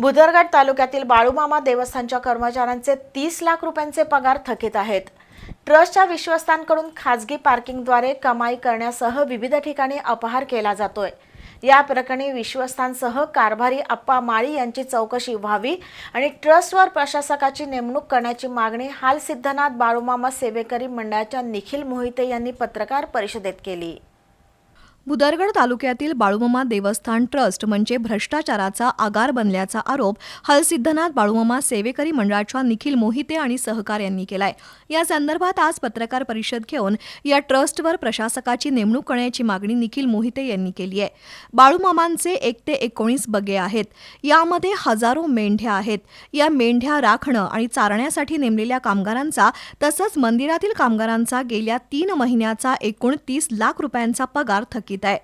भुदरगड तालुक्यातील बाळूमामा देवस्थानच्या कर्मचाऱ्यांचे तीस लाख रुपयांचे पगार थकीत आहेत. ट्रस्टच्या विश्वस्तांकडून खाजगी पार्किंगद्वारे कमाई करण्यासह विविध ठिकाणी अपहार केला जातोय. या प्रकरणी विश्वस्तांसह कारभारी अप्पा माळी यांची चौकशी व्हावी आणि ट्रस्टवर प्रशासकाची नेमणूक करण्याची मागणी हाल सिद्धनाथ बाळूमामा सेवेकरी मंडळाच्या निखिल मोहिते यांनी पत्रकार परिषदेत केली. भुदरगड तालुक्यातील बाळूमामा देवस्थान ट्रस्ट म्हणजे भ्रष्टाचाराचा आगार बनल्याचा आरोप हलसिद्धनाथ बाळूमामा सेवेकरी मंडळाच्या निखिल मोहिते आणि सहकार्यांनी केलाय. या संदर्भात आज पत्रकार परिषद घेऊन या ट्रस्टवर प्रशासकाची नेमणूक करण्याची मागणी निखिल मोहिते यांनी केली आहे. बाळूमामांचे एक ते एकोणीस बगे आहेत. यामध्ये हजारो मेंढ्या आहेत. या मेंढ्या राखणं आणि चारण्यासाठी नेमलेल्या कामगारांचा तसंच मंदिरातील कामगारांचा गेल्या तीन महिन्याचा एकूण तीस लाख रुपयांचा पगार थकीत आहे.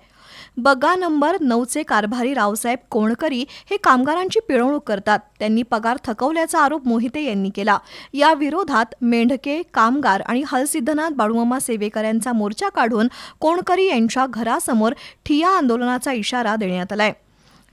बग्गा नंबर नऊचे कारभारी रावसाहेब कोणकरी हे कामगारांची पिळवणूक करतात. त्यांनी पगार थकवल्याचा आरोप मोहिते यांनी केला. या विरोधात मेंढके कामगार आणि हलसिद्धनाथ बाळूमामा सेवेकऱ्यांचा मोर्चा काढून कोणकरी यांच्या घरासमोर ठिया आंदोलनाचा इशारा देण्यात आलाय.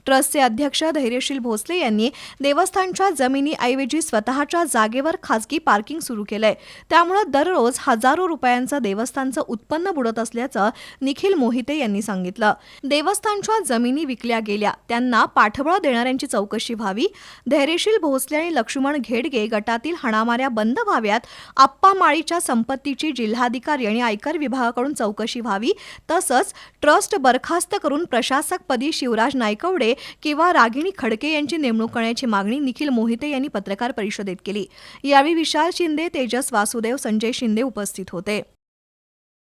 ट्रस्टचे अध्यक्ष धैर्यशील भोसले यांनी देवस्थानच्या जमिनीऐवजी स्वतःच्या जागेवर खासगी पार्किंग सुरू केलंय. त्यामुळं दररोज हजारो रुपयांचं देवस्थानचं उत्पन्न बुडत असल्याचं निखिल मोहिते यांनी सांगितलं. देवस्थानच्या जमिनी विकल्या गेल्या. त्यांना पाठबळ देणाऱ्यांची चौकशी व्हावी. धैर्यशील भोसले आणि लक्ष्मण घेडगे गटातील हणामाऱ्या बंद व्हाव्यात. आप्पा माळीच्या संपत्तीची जिल्हाधिकारी आणि आयकर विभागाकडून चौकशी व्हावी. तसंच ट्रस्ट बरखास्त करून प्रशासकपदी शिवराज नायकवडे किंवा रागिणी खडके यांची नेमणूक करण्याची मागणी निखिल मोहिते यांनी पत्रकार परिषदेत केली. यावेळी विशाल शिंदे तेजस वासुदेव संजय शिंदे उपस्थित होते.